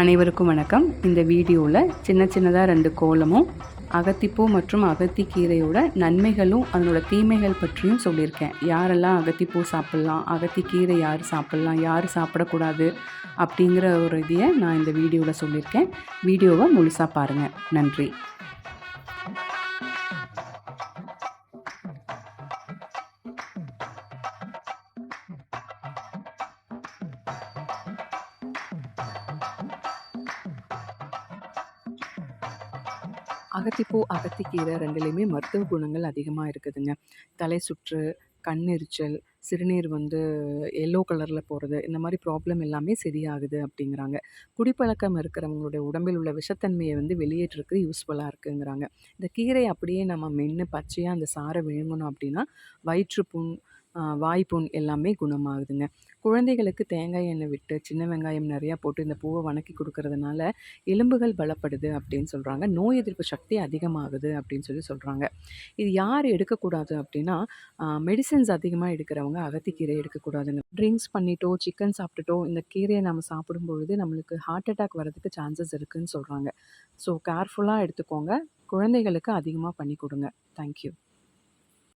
அனைவருக்கும் வணக்கம். இந்த வீடியோவில் சின்ன சின்னதாக ரெண்டு கோலமும் அகத்திப்பூ மற்றும் அகத்திக்கீரையோட நன்மைகளும் அதனோட தீமைகள் பற்றியும் சொல்லியிருக்கேன். யாரெல்லாம் அகத்திப்பூ சாப்பிட்லாம் அகத்திக்கீரை யார் சாப்பிட்லாம் யார் சாப்பிடக்கூடாது அப்படிங்கிற ஒரு இதையை நான் இந்த வீடியோவில் சொல்லியிருக்கேன். வீடியோவை முழுசாக பாருங்கள் நன்றி. அகத்திப்பூ அகத்திக்கீரை ரெண்டுலேயுமே மருத்துவ குணங்கள் அதிகமாக இருக்குதுங்க. தலை சுற்று கண் எரிச்சல் சிறுநீர் வந்து எல்லோ கலரில் போகிறது இந்த மாதிரி ப்ராப்ளம் எல்லாமே சரியாகுது அப்படிங்கிறாங்க. குடிப்பழக்கம் இருக்கிறவங்களுடைய உடம்பில் உள்ள விஷத்தன்மையை வந்து வெளியேற்றுறதுக்கு யூஸ்ஃபுல்லாக இருக்குங்கிறாங்க. இந்த கீரை அப்படியே நம்ம மென்று பச்சையாக அந்த சாறை விழுங்கணும் அப்படின்னா வயிற்றுப்புண் வாய்ப்புண் எல்லாமே குணமாகுதுங்க. குழந்தைகளுக்கு தேங்காய் எண்ணெய் விட்டு சின்ன வெங்காயம் நிறையா போட்டு இந்த பூவை வணக்கி கொடுக்கறதுனால எலும்புகள் பலப்படுது அப்படின்னு சொல்கிறாங்க நோய் எதிர்ப்பு சக்தி அதிகமாகுது அப்படின்னு சொல்லி சொல்கிறாங்க இது யார் எடுக்கக்கூடாது அப்படின்னா மெடிசன்ஸ் அதிகமாக எடுக்கிறவங்க அகத்திக்கீரை எடுக்கக்கூடாதுங்க. ட்ரிங்க்ஸ் பண்ணிட்டோ சிக்கன் சாப்பிட்டுட்டோ இந்த கீரையை நம்ம சாப்பிடும் பொழுது நம்மளுக்கு ஹார்ட் அட்டாக் வரதுக்கு சான்சஸ் இருக்குதுன்னு சொல்கிறாங்க ஸோ கேர்ஃபுல்லாக எடுத்துக்கோங்க. குழந்தைகளுக்கு அதிகமாக பண்ணி கொடுங்க. தேங்க்யூ